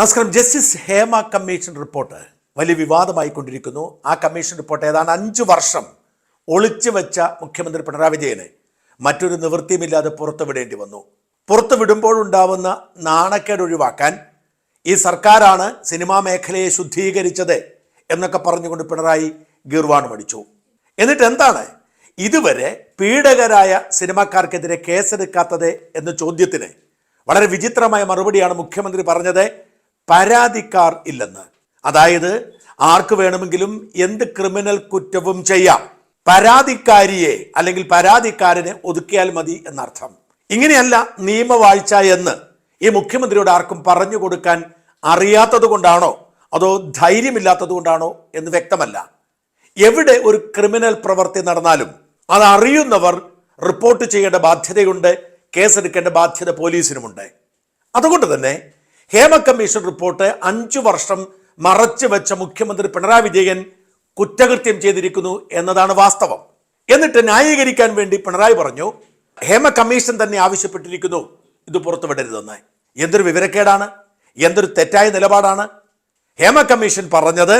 നമസ്കാരം. Justice Hema commission report. വലിയ വിവാദമായി കൊണ്ടിരിക്കുന്നു ആ കമ്മീഷൻ റിപ്പോർട്ട് ഏതാണ്? അഞ്ച് വർഷം ഒളിച്ചു വെച്ച മുഖ്യമന്ത്രി പിണറായി വിജയന്. മറ്റൊരു നിവൃത്തിയുമില്ലാതെ പുറത്തുവിടേണ്ടി വന്നു. പുറത്തു വിടുമ്പോഴുണ്ടാവുന്ന നാണക്കേട് ഒഴിവാക്കാൻ ഈ സർക്കാരാണ് സിനിമാ മേഖലയെ ശുദ്ധീകരിച്ചത് എന്നൊക്കെ പറഞ്ഞുകൊണ്ട് പിണറായി ഗീർവാണം അടിച്ചു എന്നിട്ട് എന്താണ്? ഇതുവരെ പീഡകരായ സിനിമാക്കാർക്കെതിരെ കേസെടുക്കാത്തത് എന്ന ചോദ്യത്തിന് വളരെ വിചിത്രമായ മറുപടിയാണ് മുഖ്യമന്ത്രി പറഞ്ഞത്. പരാതിക്കാർ ഇല്ലെന്ന്. അതായത് ആർക്ക് വേണമെങ്കിലും എന്ത് ക്രിമിനൽ കുറ്റവും ചെയ്യാം. പരാതിക്കാരിയെ അല്ലെങ്കിൽ പരാതിക്കാരനെ ഒതുക്കിയാൽ മതി എന്നർത്ഥം. ഇങ്ങനെയല്ല നിയമവാഴ്ച എന്ന് ഈ മുഖ്യമന്ത്രിയോട് ആർക്കും പറഞ്ഞു കൊടുക്കാൻ അറിയാത്തത് കൊണ്ടാണോ? അതോ ധൈര്യമില്ലാത്തത് കൊണ്ടാണോ എന്ന് വ്യക്തമല്ല. എവിടെ ഒരു ക്രിമിനൽ പ്രവൃത്തി നടന്നാലും അത് അറിയുന്നവർ റിപ്പോർട്ട് ചെയ്യേണ്ട ബാധ്യതയുണ്ട് കേസെടുക്കേണ്ട ബാധ്യത പോലീസിനുമുണ്ട്. അതുകൊണ്ട് തന്നെ ഹേമ കമ്മീഷൻ റിപ്പോർട്ട് അഞ്ചു വർഷം മറച്ചു വെച്ച മുഖ്യമന്ത്രി പിണറായി വിജയൻ കുറ്റകൃത്യം ചെയ്തിരിക്കുന്നു എന്നതാണ് വാസ്തവം. എന്നിട്ട് ന്യായീകരിക്കാൻ വേണ്ടി പിണറായി പറഞ്ഞു ഹേമ കമ്മീഷൻ തന്നെ ആവശ്യപ്പെട്ടിരിക്കുന്നു. ഇത് പുറത്തുവിടരുതെന്ന് എന്തൊരു വിവരക്കേടാണ്? എന്തൊരു തെറ്റായ നിലപാടാണ്? ഹേമ കമ്മീഷൻ പറഞ്ഞത്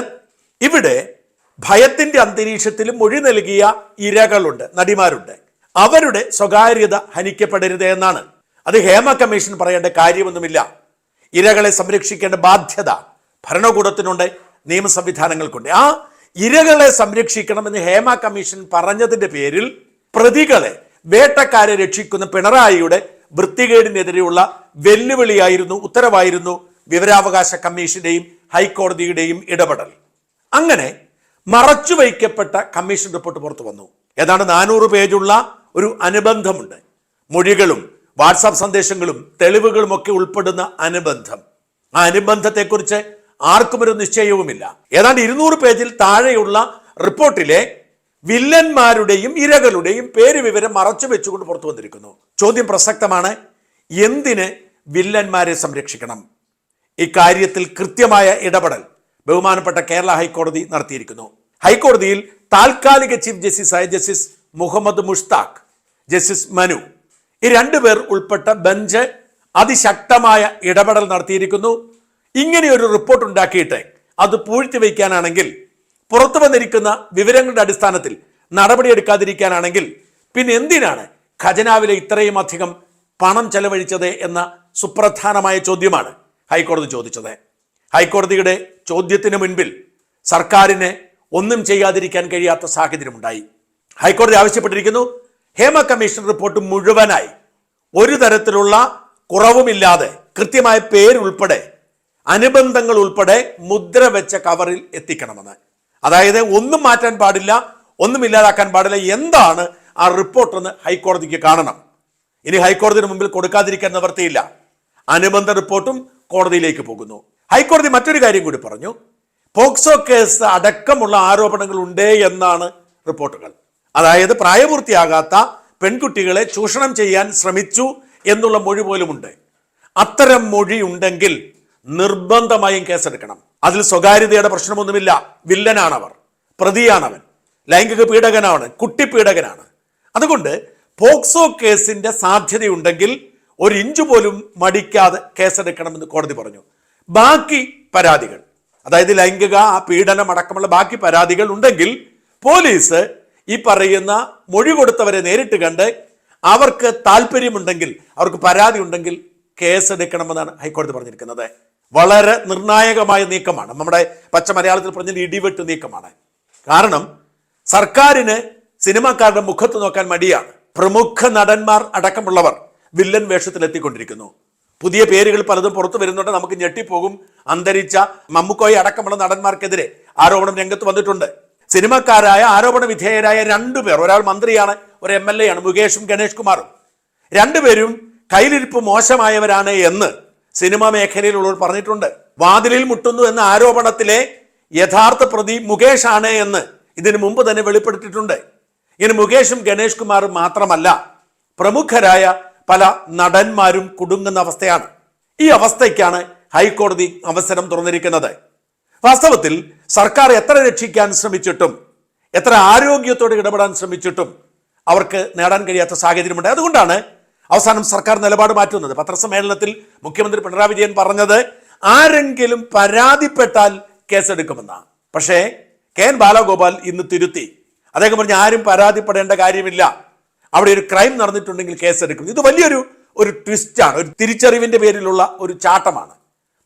ഇവിടെ ഭയത്തിന്റെ അന്തരീക്ഷത്തിൽ മൊഴി നൽകിയ ഇരകളുണ്ട് നടിമാരുണ്ട്. അവരുടെ സ്വകാര്യത ഹനിക്കപ്പെടരുത് എന്നാണ്. അത് ഹേമ കമ്മീഷൻ പറയേണ്ട കാര്യമൊന്നുമില്ല. ഇരകളെ സംരക്ഷിക്കേണ്ട ബാധ്യത ഭരണകൂടത്തിനുണ്ട് നിയമസംവിധാനങ്ങൾക്കുണ്ട്. ആ ഇരകളെ സംരക്ഷിക്കണമെന്ന് ഹേമ കമ്മീഷൻ പറഞ്ഞതിന്റെ പേരിൽ പ്രതികളെ വേട്ടക്കാരെ രക്ഷിക്കുന്ന പിണറായിയുടെ വൃത്തികേടിനെതിരെയുള്ള വെല്ലുവിളിയായിരുന്നു ഉത്തരവായിരുന്നു വിവരാവകാശ കമ്മീഷന്റെയും ഹൈക്കോടതിയുടെയും ഇടപെടൽ. അങ്ങനെ മറച്ചു വയ്ക്കപ്പെട്ട കമ്മീഷൻ റിപ്പോർട്ട് പുറത്തു വന്നു. ഏതാണ്ട് നാനൂറ് പേജുള്ള ഒരു അനുബന്ധമുണ്ട്. മൊഴികളും വാട്സാപ്പ് സന്ദേശങ്ങളും തെളിവുകളും ഒക്കെ ഉൾപ്പെടുന്ന അനുബന്ധം. ആ അനുബന്ധത്തെക്കുറിച്ച് ആർക്കും ഒരു നിശ്ചയവുമില്ല. ഏതാണ്ട് ഇരുന്നൂറ് പേജിൽ താഴെയുള്ള റിപ്പോർട്ടിലെ വില്ലന്മാരുടെയും ഇരകളുടെയും പേര് വിവരം മറച്ചു വെച്ചുകൊണ്ട് പുറത്തു വന്നിരിക്കുന്നു. ചോദ്യം പ്രസക്തമാണ്. എന്തിന് വില്ലന്മാരെ സംരക്ഷിക്കണം? ഇക്കാര്യത്തിൽ കൃത്യമായ ഇടപെടൽ ബഹുമാനപ്പെട്ട കേരള ഹൈക്കോടതി നടത്തിയിരിക്കുന്നു. ഹൈക്കോടതിയിൽ താൽക്കാലിക ചീഫ് ജസ്റ്റിസായ ജസ്റ്റിസ് മുഹമ്മദ് മുഷ്താഖ് ജസ്റ്റിസ് മനു ഈ രണ്ടുപേർ ഉൾപ്പെട്ട ബെഞ്ച് അതിശക്തമായ ഇടപെടൽ നടത്തിയിരിക്കുന്നു. ഇങ്ങനെ ഒരു റിപ്പോർട്ട് ഉണ്ടാക്കിയിട്ട് അത് പൂഴ്ത്തി വയ്ക്കാനാണെങ്കിൽ പുറത്തു വന്നിരിക്കുന്ന വിവരങ്ങളുടെ അടിസ്ഥാനത്തിൽ നടപടിയെടുക്കാതിരിക്കാനാണെങ്കിൽ പിന്നെ എന്തിനാണ് ഖജനാവിലെ ഇത്രയും അധികം പണം ചെലവഴിച്ചത് എന്ന സുപ്രധാനമായ ചോദ്യമാണ് ഹൈക്കോടതി ചോദിച്ചത്. ഹൈക്കോടതിയുടെ ചോദ്യത്തിന് മുൻപിൽ സർക്കാരിന് ഒന്നും ചെയ്യാതിരിക്കാൻ കഴിയാത്ത സാഹചര്യമുണ്ടായി. ഹൈക്കോടതി ആവശ്യപ്പെട്ടിരിക്കുന്നു ഹേമ കമ്മീഷൻ റിപ്പോർട്ട് മുഴുവനായി. ഒരു തരത്തിലുള്ള കുറവുമില്ലാതെ കൃത്യമായ പേരുൾപ്പെടെ അനുബന്ധങ്ങൾ ഉൾപ്പെടെ മുദ്ര വെച്ച കവറിൽ എത്തിക്കണമെന്ന്. അതായത് ഒന്നും മാറ്റാൻ പാടില്ല ഒന്നും ഇല്ലാതാക്കാൻ പാടില്ല എന്താണ് ആ റിപ്പോർട്ടെന്ന് ഹൈക്കോടതിക്ക് കാണണം. ഇനി ഹൈക്കോടതിന് മുമ്പിൽ കൊടുക്കാതിരിക്കാൻ നിവർത്തിയില്ല. അനുബന്ധ റിപ്പോർട്ടും കോടതിയിലേക്ക് പോകുന്നു. ഹൈക്കോടതി മറ്റൊരു കാര്യം കൂടി പറഞ്ഞു. പോക്സോ കേസ് അടക്കമുള്ള ആരോപണങ്ങൾ ഉണ്ട് എന്നാണ് റിപ്പോർട്ടുകൾ. അതായത് പ്രായപൂർത്തിയാകാത്ത പെൺകുട്ടികളെ ചൂഷണം ചെയ്യാൻ ശ്രമിച്ചു എന്നുള്ള മൊഴി പോലുമുണ്ട്. അത്തരം മൊഴി ഉണ്ടെങ്കിൽ നിർബന്ധമായും കേസെടുക്കണം. അതിൽ സ്വകാര്യതയുടെ പ്രശ്നമൊന്നുമില്ല. വില്ലനാണവർ. പ്രതിയാണവൻ. ലൈംഗിക പീഡകനാണ്. കുട്ടിപ്പീഡകനാണ്. അതുകൊണ്ട് പോക്സോ കേസിന്റെ സാധ്യതയുണ്ടെങ്കിൽ ഒരു ഇഞ്ചു പോലും മടിക്കാതെ കേസെടുക്കണമെന്ന് കോടതി പറഞ്ഞു. ബാക്കി പരാതികൾ. അതായത് ലൈംഗിക പീഡനം അടക്കമുള്ള ബാക്കി പരാതികൾ ഉണ്ടെങ്കിൽ പോലീസ് ഈ പറയുന്ന മൊഴി കൊടുത്തവരെ നേരിട്ട് കണ്ട് അവർക്ക് താല്പര്യമുണ്ടെങ്കിൽ അവർക്ക് പരാതി ഉണ്ടെങ്കിൽ കേസെടുക്കണമെന്നാണ് ഹൈക്കോടതി പറഞ്ഞിരിക്കുന്നത്. വളരെ നിർണായകമായ നീക്കമാണ്. നമ്മുടെ പച്ച മലയാളത്തിൽ പറഞ്ഞ ഇടിവെട്ട് നീക്കമാണ്. കാരണം സർക്കാരിന് സിനിമാക്കാരുടെ മുഖത്ത് നോക്കാൻ മടിയാണ്. പ്രമുഖ നടന്മാർ അടക്കമുള്ളവർ വില്ലൻ വേഷത്തിൽ എത്തിക്കൊണ്ടിരിക്കുന്നു പുതിയ പേരുകൾ പലതും പുറത്തു വരുന്നുണ്ട്. നമുക്ക് ഞെട്ടിപ്പോകും. അന്തരിച്ച മമ്മുക്കോയി അടക്കമുള്ള നടന്മാർക്കെതിരെ ആരോപണം രംഗത്ത് വന്നിട്ടുണ്ട്. സിനിമക്കാരായ ആരോപണ വിധേയരായ രണ്ടുപേർ ഒരാൾ മന്ത്രിയാണ് ഒരു എം എൽ എ ആണ് മുകേഷും ഗണേഷ് കുമാറും രണ്ടുപേരും കയ്യിലിരിപ്പ് മോശമായവരാണ് എന്ന് സിനിമാ മേഖലയിലുള്ളവർ പറഞ്ഞിട്ടുണ്ട്. വാതിലിൽ മുട്ടുന്നു എന്ന ആരോപണത്തിലെ യഥാർത്ഥ പ്രതി മുകേഷ് ആണ് എന്ന് ഇതിനു മുമ്പ് തന്നെ വെളിപ്പെടുത്തിയിട്ടുണ്ട്. ഇനി മുകേഷും ഗണേഷ് കുമാറും മാത്രമല്ല പ്രമുഖരായ പല നടന്മാരും കുടുങ്ങുന്ന അവസ്ഥയാണ്. ഈ അവസ്ഥയ്ക്കാണ് ഹൈക്കോടതി അവസരം തുറന്നിരിക്കുന്നത്. വാസ്തവത്തിൽ സർക്കാർ എത്ര രക്ഷിക്കാൻ ശ്രമിച്ചിട്ടും എത്ര ആരോഗ്യത്തോടെ ഇടപെടാൻ ശ്രമിച്ചിട്ടും അവർക്ക് നേടാൻ കഴിയാത്ത സാഹചര്യമുണ്ട്. അതുകൊണ്ടാണ് അവസാനം സർക്കാർ നിലപാട് മാറ്റുന്നത്. പത്രസമ്മേളനത്തിൽ മുഖ്യമന്ത്രി പിണറായി വിജയൻ പറഞ്ഞത് ആരെങ്കിലും പരാതിപ്പെട്ടാൽ കേസെടുക്കുമെന്നാണ്. പക്ഷേ കെ എൻ ബാലഗോപാൽ ഇന്ന് തിരുത്തി. അദ്ദേഹം പറഞ്ഞ ആരും പരാതിപ്പെടേണ്ട കാര്യമില്ല. അവിടെ ഒരു ക്രൈം നടന്നിട്ടുണ്ടെങ്കിൽ കേസെടുക്കും. ഇത് വലിയൊരു ഒരു ട്വിസ്റ്റാണ് ഒരു തിരിച്ചറിവിന്റെ പേരിലുള്ള ഒരു ചാട്ടമാണ്.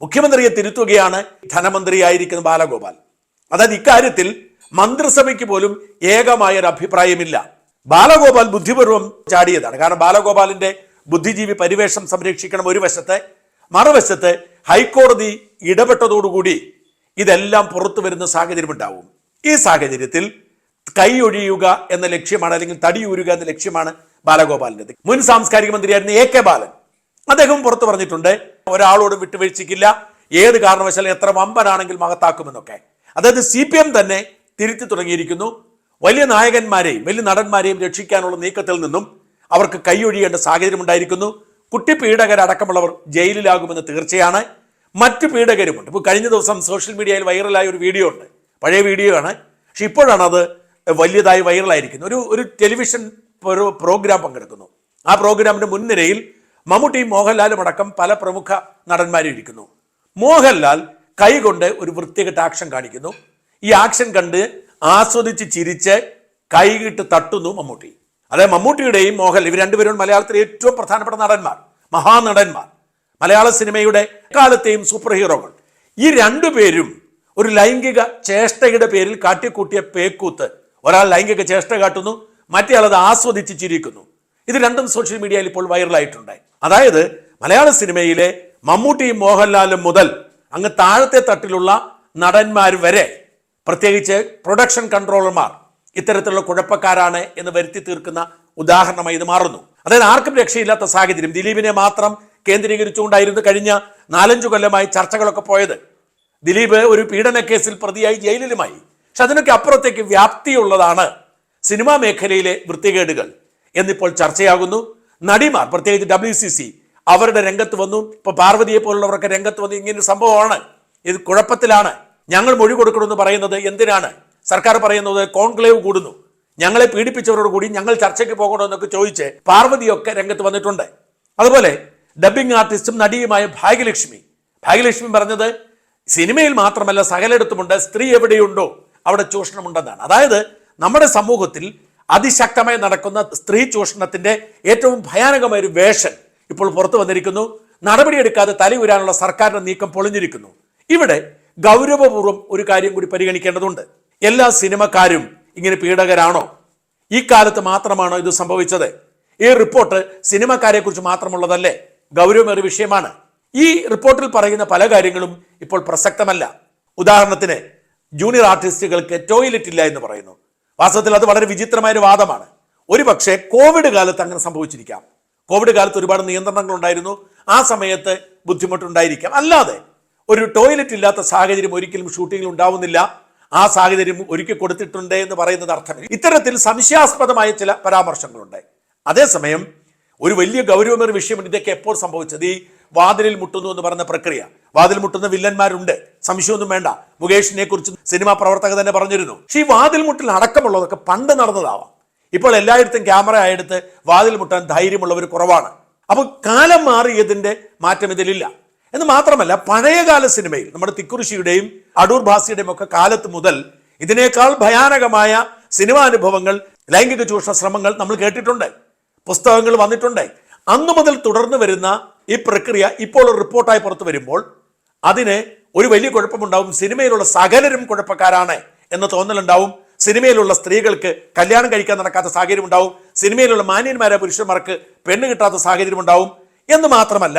മുഖ്യമന്ത്രിയെ തിരുത്തുകയാണ് ധനമന്ത്രിയായിരിക്കുന്ന ബാലഗോപാൽ. അതായത് ഇക്കാര്യത്തിൽ മന്ത്രിസഭയ്ക്ക് പോലും ഏകമായ ഒരു അഭിപ്രായമില്ല. ബാലഗോപാൽ ബുദ്ധിപൂർവം ചാടിയതാണ്. കാരണം ബാലഗോപാലിന്റെ ബുദ്ധിജീവി പരിവേഷം സംരക്ഷിക്കണം ഒരു വശത്ത് മറുവശത്ത് ഹൈക്കോടതി ഇടപെട്ടതോടുകൂടി ഇതെല്ലാം പുറത്തു വരുന്ന സാഹചര്യം ഉണ്ടാവും ഈ സാഹചര്യത്തിൽ കൈയൊഴിയുക എന്ന ലക്ഷ്യമാണ് അല്ലെങ്കിൽ തടിയൂരുക എന്ന ലക്ഷ്യമാണ് ബാലഗോപാലിന്റെ മുൻ സാംസ്കാരിക മന്ത്രിയായിരുന്ന എ കെ ബാലൻ അദ്ദേഹം പുറത്തു പറഞ്ഞിട്ടുണ്ട് ഒരാളോടും വിട്ടുവീഴ്ചയ്ക്കില്ല. ഏത് കാരണവശാലും എത്ര വമ്പനാണെങ്കിൽ മകത്താക്കുമെന്നൊക്കെ അതായത് സി പി എം തന്നെ തിരുത്തി തുടങ്ങിയിരിക്കുന്നു. വലിയ നായകന്മാരെയും വലിയ നടന്മാരെയും രക്ഷിക്കാനുള്ള നീക്കത്തിൽ നിന്നും അവർക്ക് കൈയൊഴിയേണ്ട സാഹചര്യം ഉണ്ടായിരിക്കുന്നു. കുട്ടി പീഡകരടക്കമുള്ളവർ ജയിലിലാകുമെന്ന് തീർച്ചയാണ്. മറ്റു പീഡകരുമുണ്ട്. ഇപ്പോൾ കഴിഞ്ഞ ദിവസം സോഷ്യൽ മീഡിയയിൽ വൈറലായ ഒരു വീഡിയോ ഉണ്ട്. പഴയ വീഡിയോ ആണ്. പക്ഷെ ഇപ്പോഴാണ് അത് വലിയതായി വൈറലായിരിക്കുന്നത്. ഒരു ഒരു ടെലിവിഷൻ ഒരു പ്രോഗ്രാം പങ്കെടുക്കുന്നു. ആ പ്രോഗ്രാമിന്റെ മുൻനിരയിൽ മമ്മൂട്ടിയും മോഹൻലാലും അടക്കം പല പ്രമുഖ നടന്മാരും ഇരിക്കുന്നു. മോഹൻലാൽ കൈകൊണ്ട് ഒരു വൃത്തികെട്ട ആക്ഷൻ കാണിക്കുന്നു. ഈ ആക്ഷൻ കണ്ട് ആസ്വദിച്ച് ചിരിച്ച് കൈകിട്ട് തട്ടുന്നു മമ്മൂട്ടി. അതായത് മമ്മൂട്ടിയുടെയും മോഹൻലാൽ ഇവർ രണ്ടുപേരും മലയാളത്തിലെ ഏറ്റവും പ്രധാനപ്പെട്ട നടന്മാർ മഹാനടന്മാർ. മലയാള സിനിമയുടെ കാലത്തെയും സൂപ്പർ ഹീറോകൾ ഈ രണ്ടുപേരും ഒരു ലൈംഗിക ചേഷ്ടയുടെ പേരിൽ കാട്ടിക്കൂട്ടിയ പേക്കൂത്ത്. ഒരാൾ ലൈംഗിക ചേഷ്ട കാട്ടുന്നു മറ്റേയാൾ അത് ആസ്വദിച്ച് ചിരിക്കുന്നു. ഇത് രണ്ടും സോഷ്യൽ മീഡിയയിൽ ഇപ്പോൾ വൈറലായിട്ടുണ്ട് അതായത് മലയാള സിനിമയിലെ മമ്മൂട്ടിയും മോഹൻലാലും മുതൽ അങ്ങ് താഴത്തെ തട്ടിലുള്ള നടന്മാർ വരെ പ്രത്യേകിച്ച് പ്രൊഡക്ഷൻ കൺട്രോളർമാർ ഇത്തരത്തിലുള്ള കുഴപ്പക്കാരാണ് എന്ന് വരുത്തി തീർക്കുന്ന ഉദാഹരണമായി ഇത് മാറുന്നു. അതായത് ആർക്കും രക്ഷയില്ലാത്ത സാഹചര്യം. ദിലീപിനെ മാത്രം കേന്ദ്രീകരിച്ചുകൊണ്ടായിരുന്നു കഴിഞ്ഞ നാലഞ്ചു കൊല്ലമായി ചർച്ചകളൊക്കെ പോയത്. ദിലീപ് ഒരു പീഡന കേസിൽ പ്രതിയായി ജയിലിലുമായി. പക്ഷെ അതിനൊക്കെ അപ്പുറത്തേക്ക് വ്യാപ്തിയുള്ളതാണ് സിനിമാ മേഖലയിലെ വൃത്തികേടുകൾ. എന്നിപ്പോൾ ചർച്ചയാകുന്നു നടിമാർ പ്രത്യേകിച്ച് ഡബ്ല്യു സി സി അവരുടെ രംഗത്ത് വന്നു. ഇപ്പൊ പാർവതിയെ പോലുള്ളവരൊക്കെ രംഗത്ത് വന്നു ഇങ്ങനൊരു സംഭവമാണ്. ഇത് കുഴപ്പത്തിലാണ്. ഞങ്ങൾ മൊഴി കൊടുക്കണമെന്ന് പറയുന്നത് എന്തിനാണ്? സർക്കാർ പറയുന്നത് കോൺക്ലേവ് കൂടുന്നു. ഞങ്ങളെ പീഡിപ്പിച്ചവരോട് കൂടി ഞങ്ങൾ ചർച്ചയ്ക്ക് പോകണമെന്നൊക്കെ ചോദിച്ച് പാർവതിയൊക്കെ രംഗത്ത് വന്നിട്ടുണ്ട്. അതുപോലെ ഡബ്ബിംഗ് ആർട്ടിസ്റ്റും നടിയുമായ ഭാഗ്യലക്ഷ്മി. ഭാഗ്യലക്ഷ്മി പറഞ്ഞത് സിനിമയിൽ മാത്രമല്ല സകലയിടത്തുമുണ്ട് സ്ത്രീ എവിടെയുണ്ടോ അവിടെ ചൂഷണമുണ്ടെന്നാണ്. അതായത് നമ്മുടെ സമൂഹത്തിൽ അതിശക്തമായി നടക്കുന്ന സ്ത്രീ ചൂഷണത്തിന്റെ ഏറ്റവും ഭയാനകമായ ഒരു വേഷൻ ഇപ്പോൾ പുറത്തു വന്നിരിക്കുന്നു. നടപടിയെടുക്കാതെ തലയുരാനുള്ള സർക്കാരിന്റെ നീക്കം പൊളിഞ്ഞിരിക്കുന്നു. ഇവിടെ ഗൗരവപൂർവം ഒരു കാര്യം കൂടി പരിഗണിക്കേണ്ടതുണ്ട്. എല്ലാ സിനിമക്കാരും ഇങ്ങനെ പീഡകരാണോ? ഈ കാലത്ത് മാത്രമാണോ ഇത് സംഭവിച്ചത്? ഈ റിപ്പോർട്ട് സിനിമക്കാരെ കുറിച്ച് മാത്രമുള്ളതല്ലേ? ഗൗരവമേറിയ വിഷയമാണ്. ഈ റിപ്പോർട്ടിൽ പറയുന്ന പല കാര്യങ്ങളും ഇപ്പോൾ പ്രസക്തമല്ല. ഉദാഹരണത്തിന് ജൂനിയർ ആർട്ടിസ്റ്റുകൾക്ക് ടോയ്ലറ്റ് ഇല്ല എന്ന് പറയുന്നു. വാസ്തവത്തിൽ അത് വളരെ വിചിത്രമായ ഒരു വാദമാണ്. ഒരു പക്ഷേ കോവിഡ് കാലത്ത് അങ്ങനെ സംഭവിച്ചിരിക്കാം. കോവിഡ് കാലത്ത് ഒരുപാട് നിയന്ത്രണങ്ങൾ ഉണ്ടായിരുന്നു. ആ സമയത്ത് ബുദ്ധിമുട്ടുണ്ടായിരിക്കാം. അല്ലാതെ ഒരു ടോയ്ലറ്റ് ഇല്ലാത്ത സാഹചര്യം ഒരിക്കലും ഷൂട്ടിങ്ങിൽ ഉണ്ടാവുന്നില്ല. ആ സാഹചര്യം ഒരുക്കി കൊടുത്തിട്ടുണ്ട് എന്ന് പറയുന്നത് അർത്ഥമില്ല ഇത്തരത്തിൽ സംശയാസ്പദമായ ചില പരാമർശങ്ങളുണ്ട്. അതേസമയം ഒരു വലിയ ഗൗരവമേറിയ വിഷയമുണ്ട് ഇതൊക്കെ എപ്പോൾ സംഭവിച്ചത്? ഈ വാതിലിൽ മുട്ടുന്നു എന്ന് പറയുന്ന പ്രക്രിയ. വാതിൽ മുട്ടുന്ന വില്ലന്മാരുണ്ട്. സംശയമൊന്നും വേണ്ട. മുകേഷിനെ കുറിച്ച് സിനിമാ പ്രവർത്തകർ തന്നെ പറഞ്ഞിരുന്നു. പക്ഷേ ഈ വാതിൽ മുട്ടിൽ അടക്കമുള്ളതൊക്കെ പണ്ട് നടന്നതാവാം. ഇപ്പോൾ എല്ലായിടത്തും ക്യാമറ ആയെടുത്ത് വാതിൽ മുട്ടാൻ ധൈര്യമുള്ളവർ കുറവാണ്. അപ്പോൾ കാലം മാറിയതിന്റെ മാറ്റം ഇതിലില്ല. എന്ന് മാത്രമല്ല പഴയകാല സിനിമയിൽ നമ്മുടെ തിക്കുറിശിയുടെയും അടൂർ ഭാസിയുടെയും ഒക്കെ കാലത്ത് മുതൽ ഇതിനേക്കാൾ ഭയാനകമായ സിനിമാനുഭവങ്ങൾ ലൈംഗിക ചൂഷണ ശ്രമങ്ങൾ നമ്മൾ കേട്ടിട്ടുണ്ട്. പുസ്തകങ്ങൾ വന്നിട്ടുണ്ട്. അന്നു മുതൽ തുടർന്ന് വരുന്ന ഈ പ്രക്രിയ ഇപ്പോൾ ഒരു റിപ്പോർട്ടായി പുറത്തു വരുമ്പോൾ അതിന് ഒരു വലിയ കുഴപ്പമുണ്ടാവും. സിനിമയിലുള്ള സകലരും കുഴപ്പക്കാരാണ് എന്ന തോന്നലുണ്ടാവും. സിനിമയിലുള്ള സ്ത്രീകൾക്ക് കല്യാണം കഴിക്കാൻ നടക്കാത്ത സാഹചര്യം ഉണ്ടാവും സിനിമയിലുള്ള മാന്യന്മാരായ പുരുഷന്മാർക്ക് പെണ്ണ് കിട്ടാത്ത സാഹചര്യം ഉണ്ടാവും എന്ന് മാത്രമല്ല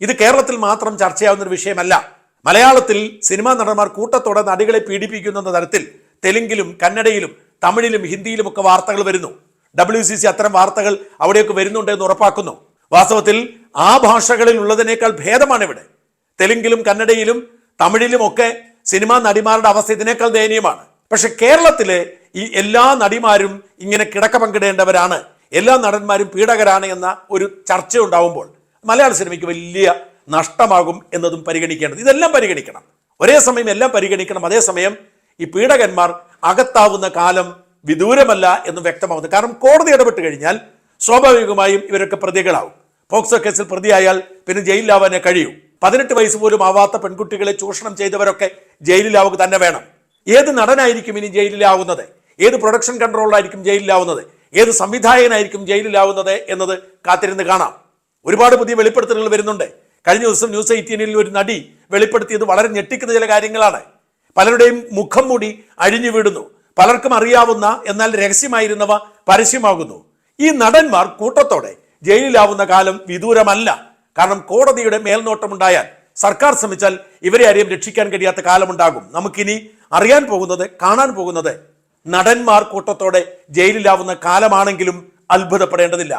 ഇത് കേരളത്തിൽ മാത്രം ചർച്ചയാവുന്ന ഒരു വിഷയമല്ല. മലയാളത്തിൽ സിനിമാ നടന്മാർ കൂട്ടത്തോടെ നടികളെ പീഡിപ്പിക്കുന്ന തരത്തിൽ തെലുങ്കിലും കന്നഡയിലും തമിഴിലും ഹിന്ദിയിലും ഒക്കെ വാർത്തകൾ വരുന്നു. ഡബ്ല്യു സി സി അത്തരം വാർത്തകൾ അവിടെയൊക്കെ വരുന്നുണ്ട് എന്ന് ഉറപ്പാക്കുന്നു. വാസ്തവത്തിൽ ആ ഭാഷകളിൽ ഉള്ളതിനേക്കാൾ ഭേദമാണ് ഇവിടെ. തെലുങ്കിലും കന്നഡയിലും തമിഴിലും ഒക്കെ സിനിമാ നടിമാരുടെ അവസ്ഥ ഇതിനേക്കാൾ ദയനീയമാണ്. പക്ഷെ കേരളത്തിലെ ഈ എല്ലാ നടിമാരും ഇങ്ങനെ കിടക്ക പങ്കിടേണ്ടവരാണ്. എല്ലാ നടന്മാരും പീഡകരാണ് എന്ന ഒരു ചർച്ച ഉണ്ടാവുമ്പോൾ മലയാള സിനിമയ്ക്ക് വലിയ നഷ്ടമാകും എന്നതും പരിഗണിക്കേണ്ടത്. ഇതെല്ലാം പരിഗണിക്കണം. ഒരേ സമയം എല്ലാം പരിഗണിക്കണം. അതേസമയം ഈ പീഡകന്മാർ അകത്താവുന്ന കാലം വിദൂരമല്ല എന്ന് വ്യക്തമാവുന്നു. കാരണം കോടതി ഇടപെട്ട് കഴിഞ്ഞാൽ സ്വാഭാവികമായും ഇവരൊക്കെ പ്രതികളാവും. പോക്സോ കേസിൽ പ്രതിയായാൽ പിന്നെ ജയിലിലാവാനേ കഴിയൂ. പതിനെട്ട് വയസ്സ് പോലും ആവാത്ത പെൺകുട്ടികളെ ചൂഷണം ചെയ്തവരൊക്കെ ജയിലിലാവുക തന്നെ വേണം. ഏത് നടനായിരിക്കും ഇനി ജയിലിലാവുന്നത്? ഏത് പ്രൊഡക്ഷൻ കൺട്രോളായിരിക്കും ജയിലിലാവുന്നത്? ഏത് സംവിധായകനായിരിക്കും ജയിലിലാവുന്നത് എന്നത് കാത്തിരുന്ന് കാണാം. ഒരുപാട് പുതിയ വെളിപ്പെടുത്തലുകൾ വരുന്നുണ്ട്. കഴിഞ്ഞ ദിവസം ന്യൂസ് എയ്റ്റീനിൽ ഒരു നടി വെളിപ്പെടുത്തിയത് വളരെ ഞെട്ടിക്കുന്ന ചില കാര്യങ്ങളാണ്. പലരുടെയും മുഖം മൂടി അഴിഞ്ഞു വീടുന്നു. പലർക്കും അറിയാവുന്ന എന്നാൽ രഹസ്യമായിരുന്നവ പരസ്യമാകുന്നു. ഈ നടന്മാർ കൂട്ടത്തോടെ ജയിലിലാവുന്ന കാലം വിദൂരമല്ല. കാരണം കോടതിയുടെ മേൽനോട്ടമുണ്ടായാൽ സർക്കാർ ശ്രമിച്ചാൽ ഇവരെ ആരെയും രക്ഷിക്കാൻ കഴിയാത്ത കാലമുണ്ടാകും. നമുക്കിനി അറിയാൻ പോകുന്നത് കാണാൻ പോകുന്നത് നടന്മാർ കൂട്ടത്തോടെ ജയിലിലാവുന്ന കാലമാണെങ്കിലും അത്ഭുതപ്പെടേണ്ടതില്ല.